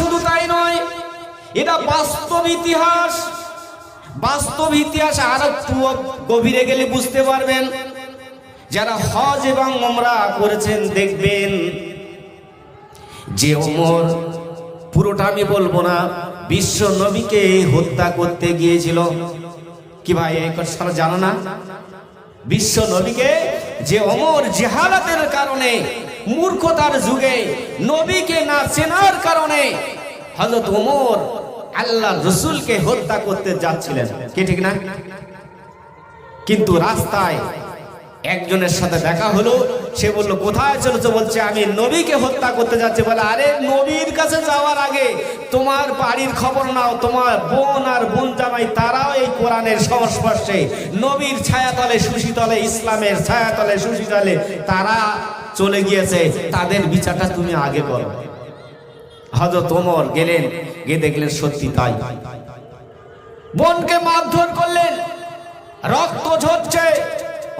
শুধু তাই নয়, এটা বাস্তব ইতিহাস। বাস্তব ইতিহাস আর একটু গভীরে গেলে বুঝতে পারবেন। যারা হজ এবং ওমরা করেছেন দেখবেন যে ওমর, পুরোটা আমি বলব না, বিশ্ব নবীকে হত্যা করতে গিয়েছিল। কি ভাই, এই কথা জানো না? বিশ্ব নবীকে যে অমর জেহালাতের কারণে মূর্খতার যুগে নবীকে না চেনার কারণে হজরত ওমর আল্লাহ রসুলকে হত্যা করতে যাচ্ছিলেন। কি ঠিক না? কিন্তু রাস্তায় একজনের সাথে দেখা হলো, সে বলল, কোথায় চলেছে? বলছে, আমি নবীকে হত্যা করতে যাচ্ছি। বলে, আরে, নবীর কাছে যাওয়ার আগে তোমার বাড়ির খবর নাও, তোমার বোন আর বোন জামাই, তারাও এই কোরআনের সংস্পর্শে। নবীর ছায়াতলে, সুশীতলে, ইসলামের ছায়াতলে, সুশীতলে তারা চলে গিয়েছে। তাদের বিচারটা তুমি আগে করো। হজরত ওমর গেলেন, গিয়ে দেখলেন সত্যি তাই। বোনকে মারধর করলেন, রক্ত ঝরছে।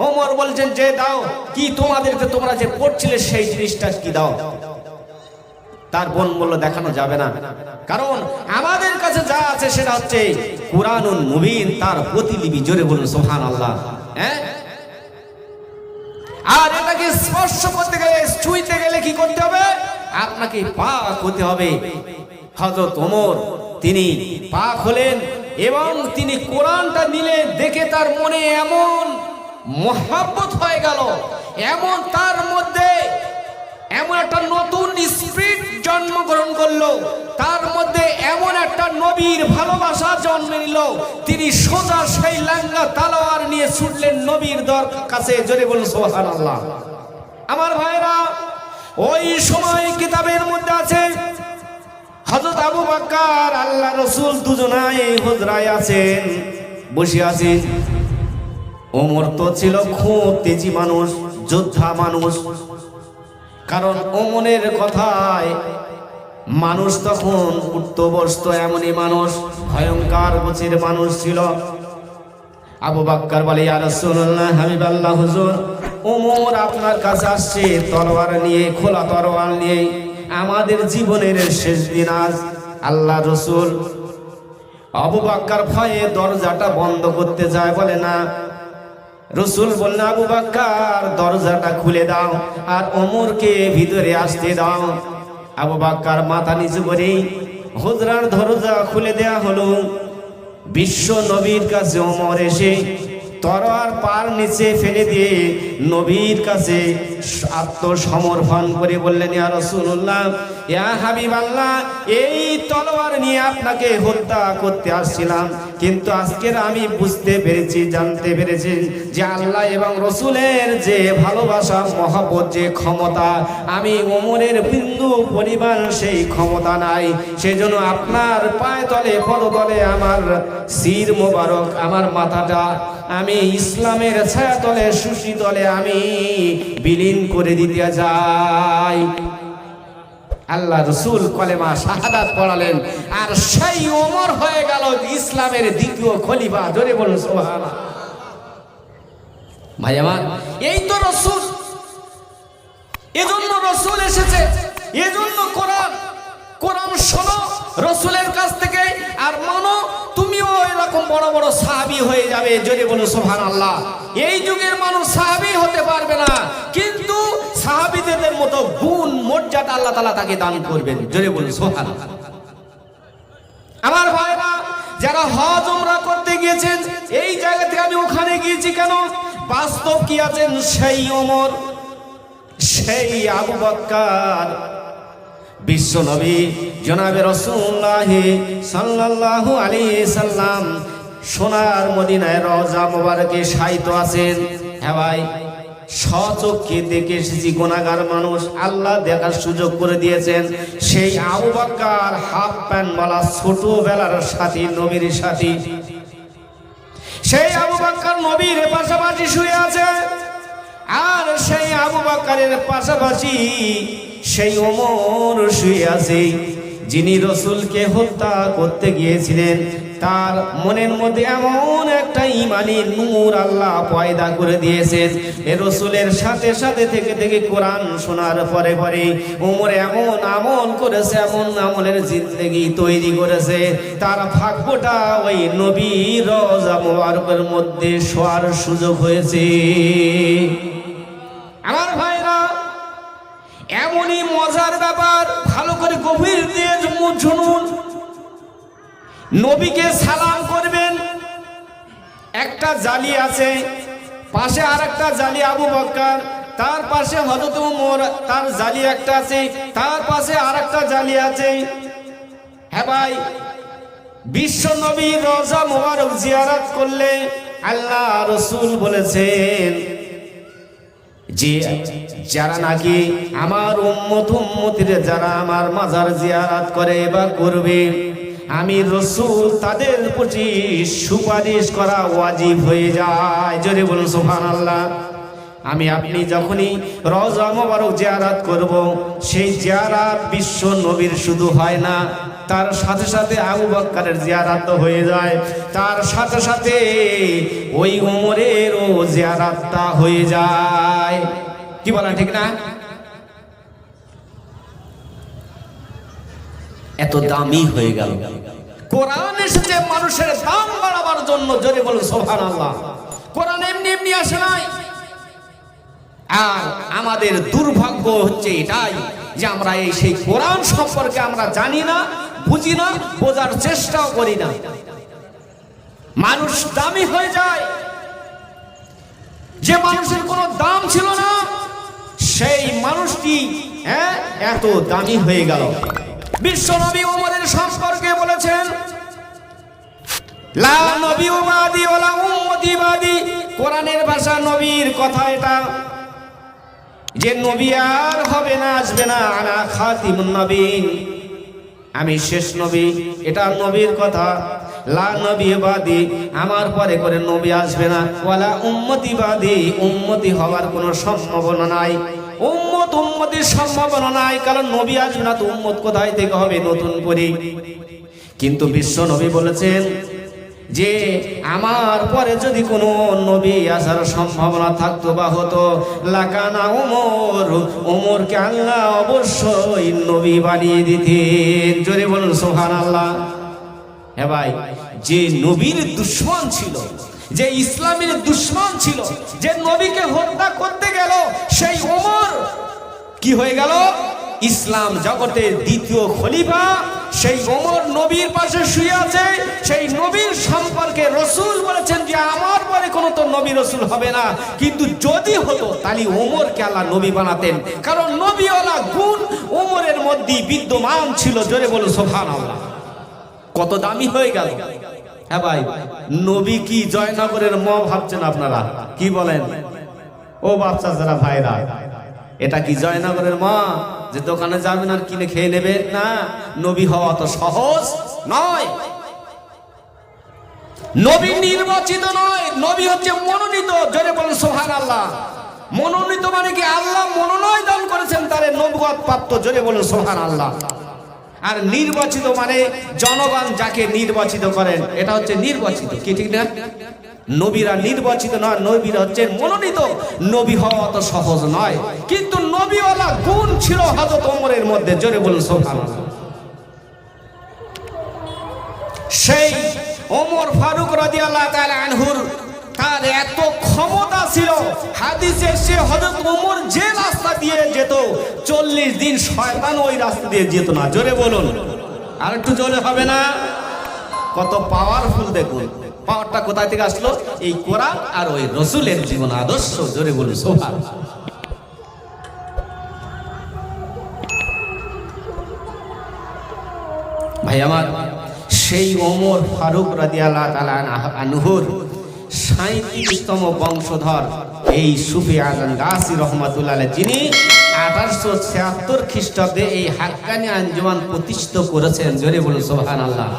ওমর বলছেন, যে দাও, কি তোমাদেরকে তোমরা যে পড়ছিলে সেই জিনিসটা কি দাও? তার বোন বলল দেখানো যাবে না। কারণ আমাদের কাছে যা আছে সেটা হচ্ছে কোরআনুন মুবিন, তার প্রতিলিপি। জোরে বলুন সোহান আল্লাহ হ্যাঁ? আর এটাকে স্পর্শ করতে গেলে, ছুঁইতে গেলে কি করতে হবে? আপনাকে পাক হতে হবে। হযরত ওমর, তিনি পাক হলেন এবং তিনি কোরআনটা নিলেন দেখে তার মনে এমন মহাব্বত হয়ে গেল। এমন তার মধ্যে এমন একটা নতুন স্পিরিট জন্মগ্রহণ করল। তার মধ্যে এমন একটা নবীর ভালোবাসা জন্ম নিল। তিনি সোজা সেই লাঙ্গা তালোয়ার নিয়ে ছুটলেন নবীর দর কাছে। জোরে বলুন সোহান আল্লাহ আমার ভাইরা ওই সময় কিতাবের মধ্যে আছে, হযরত আবু বকর, আল্লাহ রসুল দুজনাই হুজরায় আছেন, বসে আছেন। ওমর তো ছিল খুব তেজি মানুষ, যোদ্ধা মানুষ। কারণ ওমনের কথায় মানুষ তখন উঠতো বসতো এমনই মানুষ, ভয়ঙ্কর গোছের মানুষ ছিল। আবু বাক্কার বলে, ইয়া রাসূলুল্লাহ, হাবিবাল্লাহ, হুজুর, ওমর আপনার কাছে আসছে তরোয়ার নিয়ে, খোলা তরোয়ার নিয়ে। আমাদের জীবনের শেষ দিন আজ। আল্লাহ রসুল আবু বাক্কার ভয়ে দরজাটা বন্ধ করতে যায়, বলে না রসুল বললেন, আবু বাক্কার, দরজাটা খুলে দাও আর অমরকে ভিতরে আসতে দাও। আবু বাক্কার মাথা নিচু করে হুজরার দরজা খুলে দেয়া হলো। বিশ্ব নবীর কাছে অমর এসে তরোয়ার পার নিচে ফেলে দিয়ে নবীর কাছে আত্মসমর্পণ করে বললেন, ইয়া রাসূলুল্লাহ, ইয়া হাবিবাল্লাহ, এই তলোয়ার নিয়ে আপনাকে হত্যা করতে আসছিলাম। কিন্তু আজকের আমি বুঝতে পেরেছি, জানতে পেরেছি যে আল্লাহ এবং রসুলের যে ভালোবাসা, মহাব্বত, যে ক্ষমতা, আমি ওমরের বিন্দু পরিমাণ সেই ক্ষমতা নাই। সেজন্য আপনার পায়ে তলে পদতলে আমার শির মোবারক, আমার মাথাটা আমি ইসলামের ছায়াতলে, সুশী তলে আমি বিলীন করে দিতে যাই। আল্লাহ রসুল কলেমা শাহাদাত পড়ালেন। আর সেই ওমর হয়ে গেল ইসলামের দ্বিতীয় খলিফা। জোরে বলুন সোহানা ভাই আমার, এই তো রসুল। এজন্য রসুল এসেছে। এজন্য কোরআন কোরআন শোনো, রসুলের কাছ থেকে। আর মানো এরকম বড় বড় সাহাবি হয়ে যাবে যদি বলো সোহান আল্লাহ এই যুগের মানুষ সাহাবি হতে পারবে না, কিন্তু সাহাবিদের মতো গুণ, মর্যাদা আল্লাহ তালা তাকে দান করবেন যদি বলো সোহান আমার ভাইরা যারা হজ উমরা করতে গিয়েছেন, এই জায়গা থেকে আমি ওখানে গিয়েছি কেন? বাস্তব কি আছেন? সেই ওমর, সেই আবু বক্কার। বিশ্ব নবী জনাবে রসুল্লাহ সাল্লাল্লাহু আলাইহি সাল্লাম। সোনার মদিনায় রওজা মোবারকে সাইত আছেন। হ্যাঁ ভাই সচক্ষে দেখে এসেছি গোনাগার মানুষ আল্লাহ দেখার সুযোগ করে দিয়েছেন। সেই আবু হাফ প্যান্ট মালা ছোটবেলার সাথী, নবীর সাথী। সেই আবু নবীর পাশাপাশি শুয়ে আছে। আর সেই আবু পাশাপাশি সেই ওমর শুয়ে আছে। যিনি রসুলকে হত্যা করতে গিয়েছিলেন, তার মনের মধ্যে এমন একটা ইমানি নূর আল্লাহ পয়দা করে দিয়েছেন এ রসুলের সাথে সাথে থেকে থেকে কোরআন শোনার পরে পরে উমর এমন আমল করেছে, এমন আমলের জিন্দগি তৈরি করেছে। তার ভাগ্যটা ওই নবী রোজা মোবারকের মধ্যে শোয়ার সুযোগ হয়েছে। ব্যাপার ভালো করে গভীর দিয়ে শুনুন নবীকে সালাম করবেন। একটা জালি আছে, পাশে আর একটা জালি আবু বক্কার, তার পাশে হজরত উমর, তার জালি একটা আছে, তার পাশে আর একটা জালি আছে। হ্যাঁ ভাই, বিশ্ব নবী রোজা মোবারক জিয়ারত করলে আল্লাহ রসুল বলেছেন যে যারা নাকি আমার উম্মত উম্মতির যারা আমার মাজার জিয়ারাত করে বা করবে, আমি রসুল তাদের প্রতি সুপারিশ করা ওয়াজিব হয়ে যায়। জোরে বলুন সোহান আল্লাহ আমি আপনি যখনই রজা মোবারক জিয়ারাত করব, সেই জিয়ারাত বিশ্ব নবীর শুধু হয় না তার সাথে সাথে আবু বক্কারের জিয়ারাত হয়ে যায়। তার সাথে সাথে ওই উমরেরও জিয়ারাতটা হয়ে যায়। কি বলা ঠিক না? এত দামি হয়ে গেল। কোরআন এসেছে মানুষের দাম বাড়াবার জন্য জোরে বলুন সোহান আল্লাহ কোরআন এমনি এমনি আসে নাই। আর আমাদের দুর্ভাগ্য হচ্ছে এটাই যে আমরা এই সেই কোরআন সম্পর্কে আমরা জানি না বুঝি না, বোঝার চেষ্টাও করি না। মানুষ দামি হয়ে যায়। যে মানুষের কোনো দাম ছিল না, সেই মানুষটি হ্যাঁ এত দামি হয়ে গেল। বিশ্ব নবী ওমরের সম্পর্কে বলেছেন, লা নবী উমাদি ওলা উম্মতিবাদি কোরআনের ভাষা নবীর কথা এটা। যে নবী আর হবে না, আসবে না আনা খাতিমুন নবীন। আমি শেষ নবী, এটা নবীর কথা। লা নবী আমার পরে করে নবী আসবে না। ওয়ালা উম্মতি বাদি, উম্মতি হওয়ার কোনো সম্ভাবনা নাই। উম্মত উম্মতির সম্ভাবনা নাই, কারণ নবী আসবে না তো উম্মত কোথায় থেকে হবে নতুন করে? কিন্তু বিশ্ব নবী বলেছেন যে আমার পরে যদি কোনো নবী আসার সম্ভাবনা থাকতো বা হতো, লাকানা ওমর ওমরকে আল্লাহ অবশ্যই নবী বানিয়ে দিতেন। জোরে বলুন সোহান আল্লাহ হ্যাঁ ভাই, যে নবীর দুশ্মন ছিল, যে ইসলামের দুশ্মন ছিল, যে নবীকে হত্যা করতে গেল, সেই ওমর কি হয়ে গেল? ইসলাম জগতের দ্বিতীয় খলিফা সেই ওমর নবীর পাশে শুয়ে আছে, সেই নবীর সম্পর্কে রসুল বলেছেন যে, আমার পরে কোনো তো নবী রসুল হবে না। কিন্তু যদি হতো, তাহলে ওমরকে আল্লাহ নবী বানাতেন। কারণ নবীওয়ালা গুণ ওমরের মধ্যেই বিদ্যমান ছিল, জোরে বলো সোফান কত দামি হয়ে গেল। হ্যাঁ ভাই, নবী কি জয়নগরের ম ভাবছেন আপনারা? কি বলেন? ও বাচ্চা যারা ভাইরা, এটা কি জয়নগরের মা যে দোকানে যাবেন আর কিনে খেয়ে নেবে? না, নবী হওয়া তো সহজ নয়। নবী নির্বাচিত নয়, নবী হচ্ছে মনোনীত, জোরে বলেন সোহান আল্লাহ মনোনীত মানে কি? আল্লাহ মনোনয় দান করেছেন তারে নবগত প্রাপ্ত, জোরে বলেন সোহান আল্লাহ আর নির্বাচিত মানে জনগণ যাকে নির্বাচিত করেন, এটা হচ্ছে নির্বাচিত, কি ঠিক না? নবীরা নির্বাচিত নয়, নবীরা হচ্ছে মনোনীত। নবী হওয়া অত সহজ নয়। কিন্তু নবীওয়ালা গুণ ছিল হজরত ওমরের মধ্যে, জোরে বলুন সোফান সেই ওমর ফারুক রাদিয়াল্লাহু তাআলা আনহুর তার এত ক্ষমতা ছিল, হাদিসে সে হযরত ওমর যে রাস্তা দিয়ে যেত, চল্লিশ দিন শয়তান ওই রাস্তা দিয়ে যেত না। জোরে বলুন। আর একটু জোরে হবে না? কত পাওয়ারফুল দেখুন। পাওয়ারটা কোথায় থেকে আসলো? এই কোরআন আর ওই রসুলের জীবন আদর্শ জোরে বলুন সোফার ভাই আমার, সেই ওমর ফারুক রাদিয়াল্লাহ সাঁত্রিশতম বংশধর এই সুফি আজম গাছি রহমাতুল্লাহ যিনি আঠারোশো ছিয়াত্তর খ্রিস্টাব্দে এই হাক্কানি আঞ্জুমান প্রতিষ্ঠিত করেছেন, জোরে বলুন সোহান আল্লাহ